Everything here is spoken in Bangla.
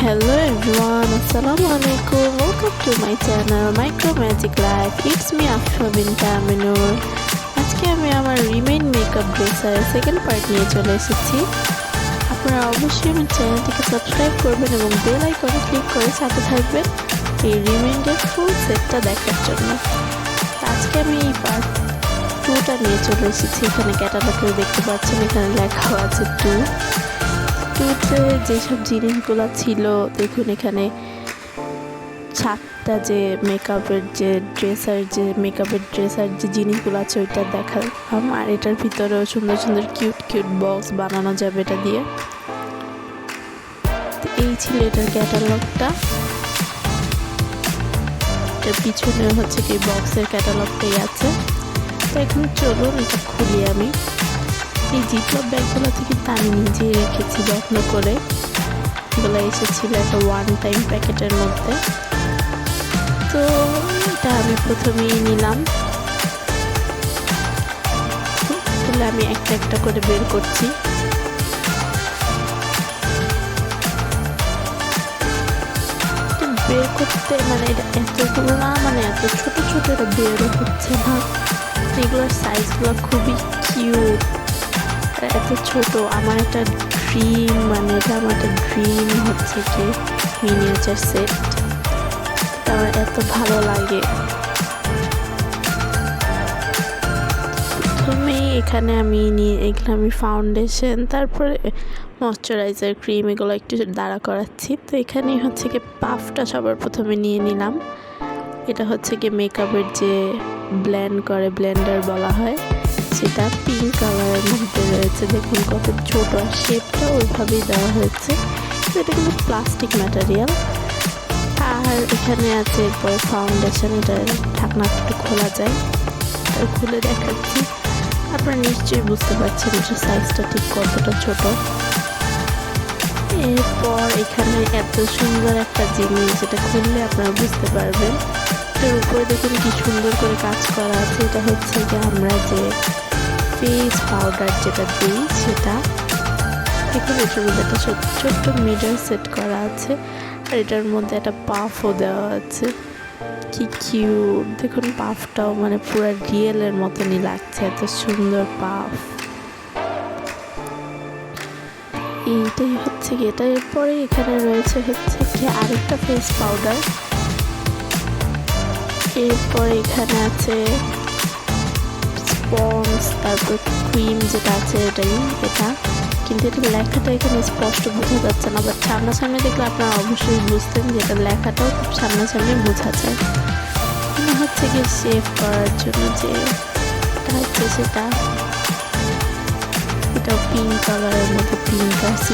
Hello everyone, Assalamu alaikum. Welcome to my channel Micro Magic Life. It's me Afsha Binta Aminur. আজকে আমি আমার রিমেইন মেকআপ ড্রেসের সেকেন্ড পার্ট নিয়ে চলে এসেছি আপনারা অবশ্যই আমার চ্যানেলটিকে সাবস্ক্রাইব করবেন এবং বেল আইকনে ক্লিক করে সাথে থাকবেন এই রিমেইনের ফুল সেটটা দেখার জন্য আজকে আমি এই পার্ট টুটা নিয়ে চলে এসেছি এখানে ক্যাটালগে দেখতে পাচ্ছেন এখানে লেখাও আছে টু টুতে যেসব জিনিসগুলো ছিল, দেখুন এখানে সাতটা যে মেকআপের যে ড্রেসার যে মেকআপের ড্রেসার যে জিনিসগুলো আছে, ওইটা দেখালাম। আর এটার ভিতরেও সুন্দর সুন্দর কিউট কিউট বক্স বানানো যাবে এটা দিয়ে। এই ছিল এটার ক্যাটালগটা এটার পিছনে হচ্ছে কি বক্সের ক্যাটালগটাই আছে। তো এখন চলুন, এটা খুলি আমি। এই জিপলক ব্যাগগুলো থেকে আমি নিজেই রেখেছি, যত্ন করে। এগুলো এসেছিল একটা ওয়ান টাইম প্যাকেটের মধ্যে। তো এটা আমি প্রথমেই নিলাম। তাহলে আমি একটা একটা করে বের করছি। বের করতে মানে এটা এতগুলো না মানে এত ছোট ছোট এটা বেরও হচ্ছে না। এগুলোর সাইজগুলো খুবই কিউট এত ছোট, আমার একটা ড্রিম মানে এটা আমার একটা ড্রিম হচ্ছে কি মিনিয়েচার সেট আমার এত ভালো লাগে। প্রথমেই এখানে আমি নিয়ে এখানে আমি ফাউন্ডেশন তারপরে ময়শ্চারাইজার ক্রিম এগুলো একটু দাঁড়া করাচ্ছি। তো এখানে হচ্ছে কি পাফটা সবার প্রথমে নিয়ে নিলাম। এটা হচ্ছে কি মেকআপের যে ব্ল্যান্ড করে ব্লেন্ডার বলা হয়। সেটা পিঙ্ক কালারের মধ্যে রয়েছে। দেখুন কত ছোট আর শেপটা ওইভাবেই দেওয়া হয়েছে। তো এটা কিন্তু প্লাস্টিক ম্যাটেরিয়াল আর এখানে আছে এরপর ফাউন্ডেশন এটা ঢাকনাটা একটু খোলা যায়। খুলে দেখাচ্ছি। আপনারা নিশ্চয়ই বুঝতে পারছেন এটার সাইজটা ঠিক কতটা ছোট। এরপর এখানে এত সুন্দর একটা জিনিস, যেটা খুললে আপনারা বুঝতে পারবেন। এটার উপরে দেখুন কি সুন্দর করে কাজ করা আছে। এটা হচ্ছে যে আমরা যে ফেস পাউডার যেটা দিই, সেটা দেখুন এটার মধ্যে একটা ছোট্ট ছোট্ট সেট করা আছে, আর এটার মধ্যে একটা পাফও দেওয়া আছে। কি কিউট দেখুন পাফটাও মানে পুরো রিয়েলের মতনই লাগছে, এত সুন্দর পাফ এইটাই হচ্ছে কি, এটা এরপরে এখানে রয়েছে হচ্ছে কি আরেকটা ফেস পাউডার এরপরে এখানে আছে স্পঞ্জ তারপর ক্রিম যেটা আছে এটাই, এটা। কিন্তু এটা লেখাটা এখানে স্পষ্ট বোঝা যাচ্ছে না বাট সামনাসামনি দেখলে আপনারা অবশ্যই বুঝতেন যে এটা লেখাটাও খুব সামনাসামনি বোঝা যায়। মনে হচ্ছে কি সেভ করার জন্য যে এটা হচ্ছে সেটা। এটাও পিঙ্ক কালারের মধ্যে পিঙ্ক সি